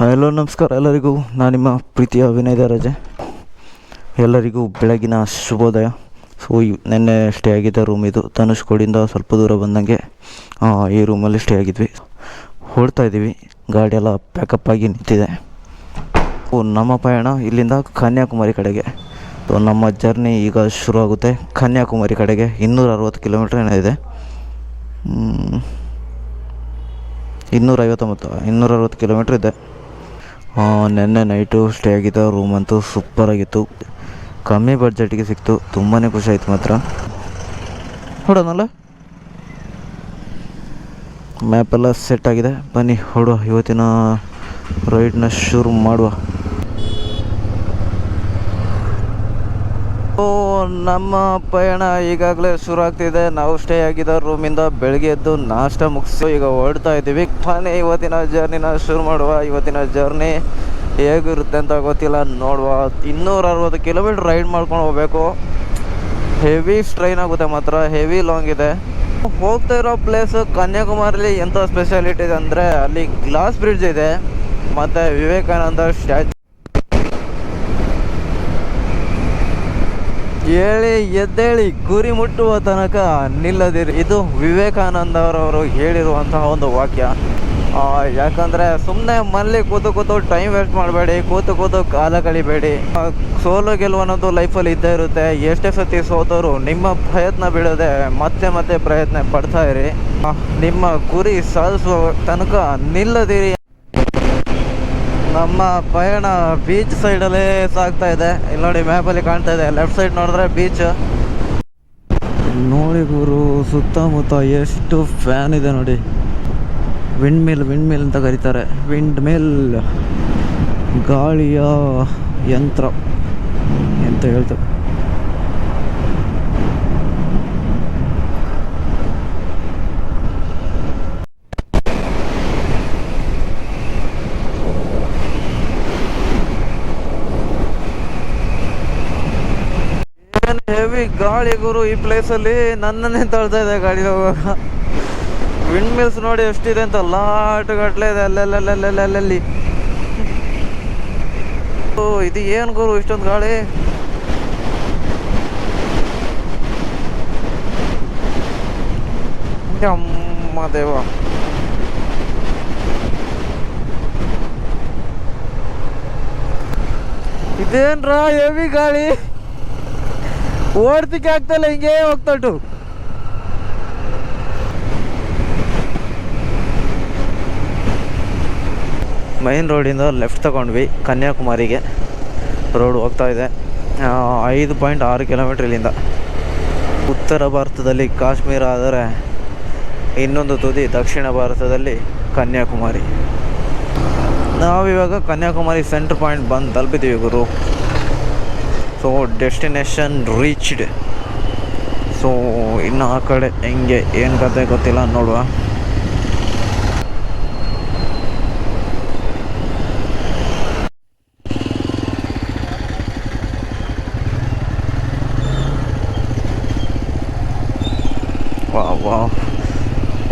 Hello, ನಮಸ್ಕಾರ ಎಲ್ಲರಿಗೂ. ನಾನು ನಿಮ್ಮ ಪ್ರೀತಿಯ ವಿನಯದ ರಜೆ. ಎಲ್ಲರಿಗೂ ಬೆಳಗಿನ ಶುಭೋದಯ. ಸೊ ನೆನ್ನೆ ಸ್ಟೇ ಆಗಿದ್ದ ರೂಮ್ ಇದು ಧನುಷ್ಕೋಡಿಂದ ಸ್ವಲ್ಪ ದೂರ ಬಂದಂಗೆ ಈ ರೂಮಲ್ಲಿ ಸ್ಟೇ ಆಗಿದ್ವಿ. ಹೊರಡ್ತಾ ಇದ್ದೀವಿ. ಗಾಡಿ ಎಲ್ಲ ಪ್ಯಾಕಪ್ ಆಗಿ ನಿಂತಿದೆ. ಓ ನಮ್ಮ ಪಯಣ ಇಲ್ಲಿಂದ ಕನ್ಯಾಕುಮಾರಿ ಕಡೆಗೆ. ಸೊ ನಮ್ಮ ಜರ್ನಿ ಈಗ ಶುರು ಆಗುತ್ತೆ ಕನ್ಯಾಕುಮಾರಿ ಕಡೆಗೆ. ಇನ್ನೂರ ಅರವತ್ತು ಕಿಲೋಮೀಟ್ರ್ ಏನೋ ಇದೆ. ಇನ್ನೂರೈವತ್ತೊಂಬತ್ತು ಇನ್ನೂರ ಐವತ್ತೊಂಬತ್ತು ಅರವತ್ತು ಕಿಲೋಮೀಟ್ರ್ ಇದೆ. ನೆನ್ನೆ ನೈಟು ಸ್ಟೇ ಆಗಿದ್ದ ರೂಮ್ ಅಂತೂ ಸೂಪರಾಗಿತ್ತು ಕಮ್ಮಿ ಬಡ್ಜೆಟ್ಗೆ ಸಿಕ್ತು ತುಂಬಾ ಖುಷಿ ಆಯ್ತು ಮಾತ್ರ. ಹೊಡೋಣಲ್ಲ ಮ್ಯಾಪೆಲ್ಲ ಸೆಟ್ ಆಗಿದೆ. ಬನ್ನಿ, ಹೊಡುವ. ಇವತ್ತಿನ ರೈಡ್ನ ಶುರು ಮಾಡುವ ಓ ನಮ್ಮ ಪಯಣ ಈಗಾಗಲೇ ಶುರು ಆಗ್ತಿದೆ ನಾವು ಸ್ಟೇ ಆಗಿದ್ದ ರೂಮಿಂದ ಬೆಳಗ್ಗೆ ಎದ್ದು ನಾಷ್ಟ ಮುಗಿಸಿ ಈಗ ಹೊರಡ್ತಾ ಇದ್ದೀವಿ. ಮನೆ ಇವತ್ತಿನ ಜರ್ನಿನ ಶುರು ಮಾಡುವ, ಇವತ್ತಿನ ಜರ್ನಿ ಹೇಗಿರುತ್ತೆ ಅಂತ ಗೊತ್ತಿಲ್ಲ. ನೋಡುವ. ಇನ್ನೂರ ಅರವತ್ತು ಕಿಲೋಮೀಟ್ರ್ ರೈಡ್ ಮಾಡ್ಕೊಂಡು ಹೋಗ್ಬೇಕು. ಹೆವಿ ಸ್ಟ್ರೈನ್ ಆಗುತ್ತೆ ಮಾತ್ರ. ಹೆವಿ ಲಾಂಗ್ ಇದೆ. ಹೋಗ್ತಾ ಇರೋ ಪ್ಲೇಸ್ ಕನ್ಯಾಕುಮಾರಿಲಿ ಎಂಥ ಸ್ಪೆಷಾಲಿಟಿ ಇದೆ ಅಂದರೆ ಅಲ್ಲಿ ಗ್ಲಾಸ್ ಬ್ರಿಡ್ಜ್ ಇದೆ. ಮತ್ತು ವಿವೇಕಾನಂದ ಸ್ಟ್ಯಾಚು ಹೇಳಿ ಎದ್ದೇಳಿ ಗುರಿ ಮುಟ್ಟುವ ತನಕ ನಿಲ್ಲದಿರಿ. ಇದು ವಿವೇಕಾನಂದ ಅವರವರು ಹೇಳಿರುವಂತಹ ಒಂದು ವಾಕ್ಯ. ಯಾಕಂದರೆ ಸುಮ್ಮನೆ ಮನೇಲಿ ಕೂತು ಕೂತು ಟೈಮ್ ವೇಸ್ಟ್ ಮಾಡಬೇಡಿ, ಕೂತು ಕೂತು ಕಾಲ ಕಳಿಬೇಡಿ. ಸೋಲು ಗೆಲುವು ಅನ್ನೋದು ಲೈಫಲ್ಲಿ ಇದ್ದೇ ಇರುತ್ತೆ. ಎಷ್ಟೇ ಸತಿ ಸೋತವರು ನಿಮ್ಮ ಪ್ರಯತ್ನ ಬಿಡದೆ ಮತ್ತೆ ಮತ್ತೆ ಪ್ರಯತ್ನ ಪಡ್ತಾ ಇರಿ. ನಿಮ್ಮ ಗುರಿ ಸಾಧಿಸುವ ತನಕ ನಿಲ್ಲದಿರಿ ನಮ್ಮ ಪಯಣ ಬೀಚ್ ಸೈಡಲ್ಲೇ ಸಾಗ್ತಾ ಇದೆ. ಇಲ್ಲಿ ನೋಡಿ ಮ್ಯಾಪಲ್ಲಿ ಕಾಣ್ತಾ ಇದೆ. ಲೆಫ್ಟ್ ಸೈಡ್ ನೋಡಿದ್ರೆ ಬೀಚ್ ನೋಡಿ ಗುರು, ಸುತ್ತಮುತ್ತ ಎಷ್ಟು ಫ್ಯಾನ್ ಇದೆ ನೋಡಿ. ವಿಂಡ್ ಮಿಲ್ ವಿಂಡ್ ಮಿಲ್ ಅಂತ ಕರೀತಾರೆ. ವಿಂಡ್ ಮಿಲ್ ಗಾಳಿಯ ಯಂತ್ರ. ಅಂತ ಹೇಳ್ತಾರೆ? ಹೆವಿ ಗಾಳಿ ಗುರು ಈ ಪ್ಲೇಸಲ್ಲಿ ನನ್ನನ್ನೇ ತಳ್ತಾ ಇದೆ ಗಾಡಿ ಹೋಗುವಾಗ. ವಿಂಡ್ ಮಿಲ್ಸ್ ನೋಡಿ ಎಷ್ಟಿದೆ ಅಂತ ಲಾಟ್ ಗಟ್ಲೆ ಇದೆ ಅಲ್ಲೆಲ್ಲೆಲ್ಲೆಲ್ಲೆಲ್ಲಿ. ಇದು ಏನು ಗುರು ಇಷ್ಟೊಂದು ಗಾಳಿ? ಅಮ್ಮ ದೇವ. ಇದೇನ್ರ ಹೆವಿ ಗಾಳಿ? ಓಡ್ತಿಕ್ಕೆ ಆಗ್ತಲ್ಲ ಹಿಂಗೆ ಹೋಗ್ತಟ್ಟು ಮೈನ್ ರೋಡಿಂದ ಲೆಫ್ಟ್ ತಗೊಂಡ್ವಿ, ಕನ್ಯಾಕುಮಾರಿಗೆ. ರೋಡ್ ಹೋಗ್ತಾ ಇದೆ. ಐದು ಪಾಯಿಂಟ್ ಆರು ಕಿಲೋಮೀಟ್ರ್ ಇಲ್ಲಿಂದ. ಉತ್ತರ ಭಾರತದಲ್ಲಿ ಕಾಶ್ಮೀರ ಆದರೆ ಇನ್ನೊಂದು ತುದಿ ದಕ್ಷಿಣ ಭಾರತದಲ್ಲಿ ಕನ್ಯಾಕುಮಾರಿ. ನಾವಿವಾಗ ಕನ್ಯಾಕುಮಾರಿ ಸೆಂಟ್ರ್ ಪಾಯಿಂಟ್ ಬಂದು ತಲುಪಿದ್ದೀವಿ ಗುರು. ಸೊ ಡೆಸ್ಟಿನೇಷನ್ ರೀಚ್ಡ್ ಸೊ ಇನ್ನು ಆ ಕಡೆ ಹೆಂಗೆ, ಏನು ಕತೆ ಗೊತ್ತಿಲ್ಲ, ನೋಡುವ.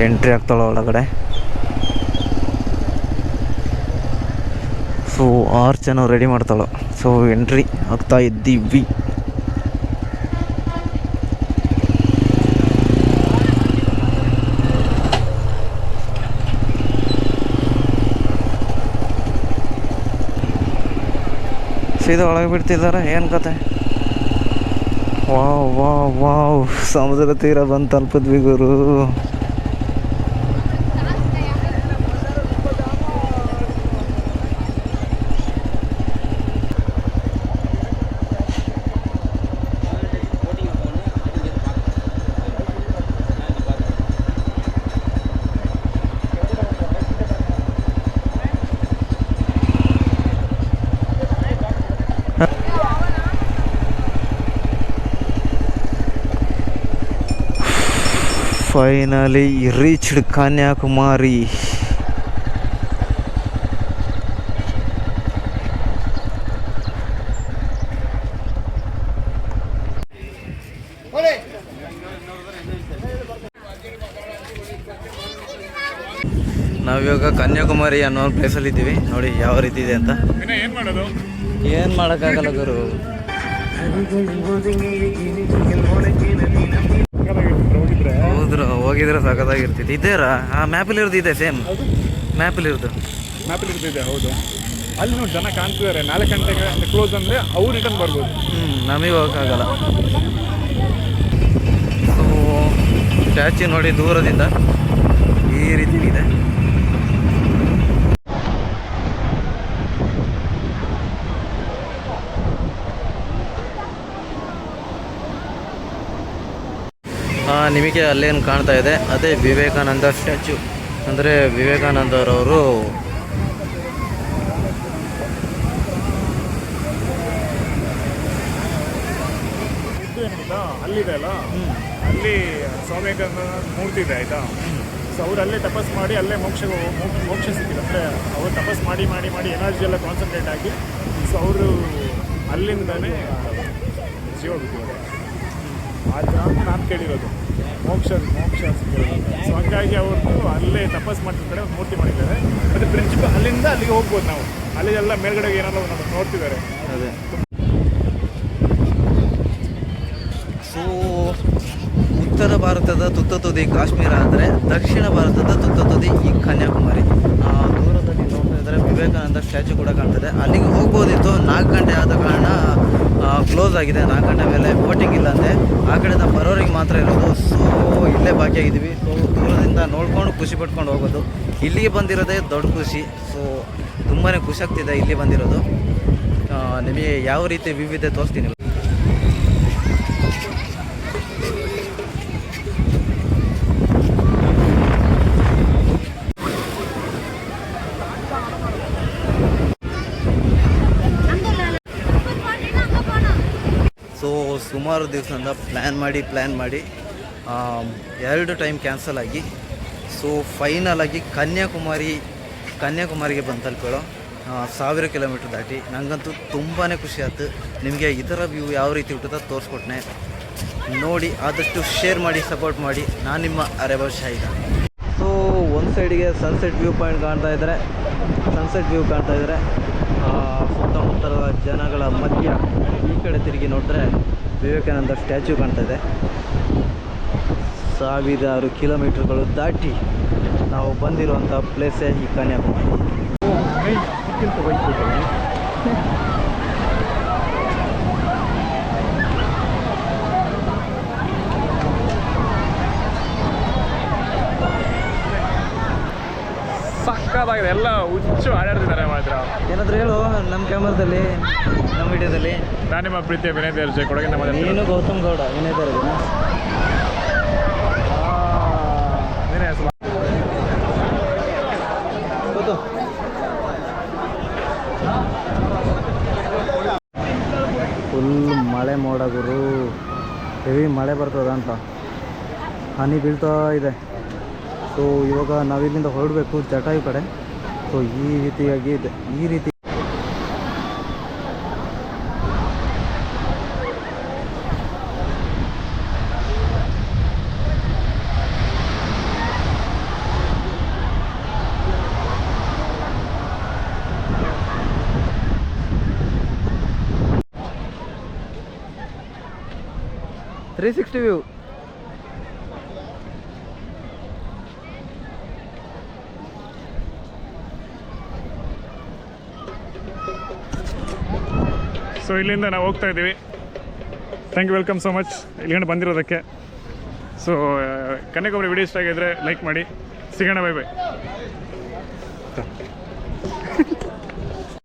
ಎಂಟ್ರಿ ಆಗ್ತಾಳೆ ಒಳಗಡೆ. ಸೊ ಆರ್ಚ್ ಜನ ರೆಡಿ ಮಾಡ್ತಾಳೆ. ಸೊ ಎಂಟ್ರಿ ಆಗ್ತಾ ಇದ್ದೀವಿ. ಇದು ಒಳಗೆ ಬಿಡ್ತಿದ್ದಾರೆ ಏನು ಕತೆ? Wow wow wow. ಸಮುದ್ರ ತೀರ ಬಂದು ತಲುಪಿದ್ವಿ ಗುರು. ಫೈನಲಿ ರೀಚ್ಡ್ ಕನ್ಯಾಕುಮಾರಿ ನಾವು ನಾವಿವಾಗ ಕನ್ಯಾಕುಮಾರಿ ಅನ್ನೋ ಪ್ಲೇಸಲ್ಲಿ ಇದ್ದೀವಿ. ನೋಡಿ ಯಾವ ರೀತಿ ಇದೆ ಅಂತ. ಏನ್ ಮಾಡೋಕ್ಕಾಗಲ್ಲ ಗುರು? ಹೋಗಿದ್ರೆ ಹೌದ್ರ ಹೋಗಿದ್ರೆ ಸಖತ್ತಾಗಿರ್ತಿತ್ತು ಇದೇರಾ? ಆ ಮ್ಯಾಪಲ್ಲಿ ಇರೋದು ಇದೆ ಸೇಮ್ ಮ್ಯಾಪಲ್ಲಿ ಇರೋದು ಮ್ಯಾಪಲ್ಲಿ ಇರ್ತಿದೆ ಹೌದು. ಅಲ್ಲಿ ನೋಡಿ ಜನ ಕಾಣ್ತಿದ್ದಾರೆ. ನಾಲ್ಕು ಗಂಟೆಗೆ ಕ್ಲೋಸ್ ಅಂದ್ರೆ ಅವ್ರು ರಿಟರ್ನ್ ಬರ್ಬೋದು. ಹ್ಞೂ ನಮಗೆ ಹೋಗೋಕ್ಕಾಗಲ್ಲ. ಸೊ ಸ್ಟ್ಯಾಚ್ಯೂ ನೋಡಿ ದೂರದಿಂದ ಈ ರೀತಿ ಇದೆ. ನಿಮಗೆ ಅಲ್ಲೇನು ಕಾಣ್ತಾ ಇದೆ, ಅದೇ ವಿವೇಕಾನಂದ ಸ್ಟ್ಯಾಚ್ಯೂ ಅಂದರೆ ವಿವೇಕಾನಂದರವರು ಅಲ್ಲಿದೆ ಅಲ್ಲ? ಅಲ್ಲಿ ಸ್ವಾಮಿ ಮೂರ್ತಿ ಇದೆ, ಆಯ್ತಾ? ಸೊ ಅವ್ರು ಅಲ್ಲೇ ತಪಸ್ ಮಾಡಿ, ಅಲ್ಲೇ ಮೋಕ್ಷ- ಮೋಕ್ಷ ಸಿಕ್ಕಿದೆ. ಅಂದರೆ ಅವ್ರು ತಪಸ್ ಮಾಡಿ ಮಾಡಿ ಮಾಡಿ ಎನರ್ಜಿ ಎಲ್ಲ ಕಾನ್ಸಂಟ್ರೇಟ್ ಆಗಿ ಸೊ ಅವರು ಅಲ್ಲಿಂದನೇ ಜೀವ ಬಿಟ್ಟಿದ್ದಾರೆ. ಆ ಅಂತ ನಾನು ಕೇಳಿರೋದು. ಮೋಕ್ಷ ಮೋಕ್ಷ ಸೊ ಹಂಗಾಗಿ ಅವ್ರದ್ದು ಅಲ್ಲೇ ತಪಸ್ ಮಾಡಿದ ಕಡೆ ಒಂದು ಮೂರ್ತಿ ಮಾಡಿದ್ದಾರೆ. ಮತ್ತು ಪ್ರಿನ್ಸಿಪಲ್ ಅಲ್ಲಿಂದ ಅಲ್ಲಿಗೆ ಹೋಗ್ಬೋದು ನಾವು. ಅಲ್ಲಿಗೆಲ್ಲ ಮೇಲ್ಗಡೆ ಏನಾದ್ರು ನಾವು ನೋಡ್ತಿದ್ದಾರೆ. ಅದೇ. ಸೊ ಉತ್ತರ ಭಾರತದ ತುತ್ತ ತುದಿ ಕಾಶ್ಮೀರ ಅಂದರೆ ದಕ್ಷಿಣ ಭಾರತದ ತುತ್ತ ತುದಿ ಈ ಕನ್ಯಾಕುಮಾರಿ ಆ, ದೂರದಲ್ಲಿ ನೋಡ್ತಾ ಇದ್ದರೆ ವಿವೇಕಾನಂದ ಸ್ಟ್ಯಾಚು ಕೂಡ ಕಾಣ್ತದೆ. ಅಲ್ಲಿಗೆ ಹೋಗ್ಬೋದಿತ್ತು. ನಾಲ್ಕು ಗಂಟೆ ಆದ ಕಾರಣ ಕ್ಲೋಸ್ ಆಗಿದೆ. ನಾಲ್ಕು ಗಂಟೆ ಮೇಲೆ ಬೋಟಿಂಗ್ ಇಲ್ಲ ಅಂದೆ. ಆ ಕಡೆಯಿಂದ ಬರೋರಿಗೆ ಮಾತ್ರ ಇರೋದು. ಸೊ ಇಲ್ಲೇ ಬಾಕಿಯಾಗಿದ್ದೀವಿ ಸೊ ದೂರದಿಂದ ನೋಡ್ಕೊಂಡು ಖುಷಿ ಪಟ್ಕೊಂಡು ಹೋಗೋದು. ಇಲ್ಲಿಗೆ ಬಂದಿರೋದೇ ದೊಡ್ಡ ಖುಷಿ. ಸೊ ತುಂಬಾ ಖುಷಿ ಆಗ್ತಿದೆ ಇಲ್ಲಿ ಬಂದಿರೋದು. ನಿಮಗೆ ಯಾವ ರೀತಿ ವಿವಿಧ ತೋರಿಸ್ತೀನಿ ಸೊ ಸುಮಾರು ದಿವಸದಿಂದ ಪ್ಲ್ಯಾನ್ ಮಾಡಿ ಪ್ಲ್ಯಾನ್ ಮಾಡಿ ಎರಡು ಟೈಮ್ ಕ್ಯಾನ್ಸಲ್ ಆಗಿ ಸೊ ಫೈನಲ್ ಆಗಿ ಕನ್ಯಾಕುಮಾರಿ, ಕನ್ಯಾಕುಮಾರಿಗೆ ಬಂದು ತಲುಪೇಳೋ ಸಾವಿರ ಕಿಲೋಮೀಟ್ರ್ ದಾಟಿ ನನಗಂತೂ ತುಂಬಾ ಖುಷಿ ಆಯ್ತು. ನಿಮಗೆ ಇದರ ವ್ಯೂ ಯಾವ ರೀತಿ ಹುಟ್ಟುತ್ತ ತೋರಿಸ್ಕೊಟ್ನೆ. ನೋಡಿ, ಆದಷ್ಟು ಶೇರ್ ಮಾಡಿ ಸಪೋರ್ಟ್ ಮಾಡಿ. ನಾನು ನಿಮ್ಮ ಅರೆಬಲ್ ಶಾಹಿದ. ಸೊ ಒಂದು ಸೈಡಿಗೆ ಸನ್ಸೆಟ್ ವ್ಯೂ ಪಾಯಿಂಟ್ ಕಾಣ್ತಾ ಇದ್ದರೆ ಸನ್ಸೆಟ್ ವ್ಯೂ ಕಾಣ್ತಾ ಇದ್ದರೆ ಸುತ್ತಮುತ್ತಲ ಜನಗಳ ಮಧ್ಯ ಈ ಕಡೆ ತಿರುಗಿ ನೋಡಿದ್ರೆ ವಿವೇಕಾನಂದ ಸ್ಟ್ಯಾಚು ಕಾಣ್ತಾ ಇದೆ. ಸಾವಿರಾರು ಕಿಲೋಮೀಟರ್ಗಳು ದಾಟಿ ನಾವು ಬಂದಿರುವಂಥ ಪ್ಲೇಸೇ ಈ ಕನ್ಯಾಕುಮಾರಿ. ಸಕ್ಕತ್ತಾಗಿದೆ. ಎಲ್ಲ ಹುಚ್ಚು ಆಡಾಡ್ತಿದ್ದಾರೆ ಮಾತ್ರ. ಏನಾದರೂ ಹೇಳು ನಮ್ಮ ಕ್ಯಾಮ್ರಾದಲ್ಲಿ ನಮ್ಮ ವಿಡಿಯೋದಲ್ಲಿ ನಾನು ನಿಮ್ಮ ಪ್ರೀತಿಯ ವಿನಯ್ ದೇರ್ಜೆ ಕೊಡಗಿನ ನಮ್ಮ ನೀನು ಗೌತಮ್ ಗೌಡ ವಿನಯ ನೀನೇ ಹೆಸರು? ಫುಲ್ ಮಳೆ ಮೋಡ ಗುರು. ಹೆವಿ ಮಳೆ ಬರ್ತದ ಅಂತ. ಹನಿ ಬೀಳ್ತಾ ಇದೆ. ಸೊ ಇವಾಗ ನಾವಿಲ್ಲಿಂದ ಹೊರಡಬೇಕು ಜಟಾಯು ಕಡೆ. ಸೊ ಈ ರೀತಿಯಾಗಿ ಇದೆ. ಈ ರೀತಿ ತ್ರೀ ಸಿಕ್ಸ್ಟಿ ವ್ಯೂ. ಸೊ ಇಲ್ಲಿಂದ ನಾವು ಹೋಗ್ತಾ ಇದ್ದೀವಿ. Thank you welcome so much ಇಲ್ಲಿಂದ ಬಂದಿರೋದಕ್ಕೆ. ಸೊ ಕನ್ಯಾಕುಮಾರಿ ವಿಡಿಯೋ ಇಷ್ಟ ಆಗಿದ್ರೆ ಲೈಕ್ ಮಾಡಿ. ಸಿಗೋಣ ಬೈ ಬೈ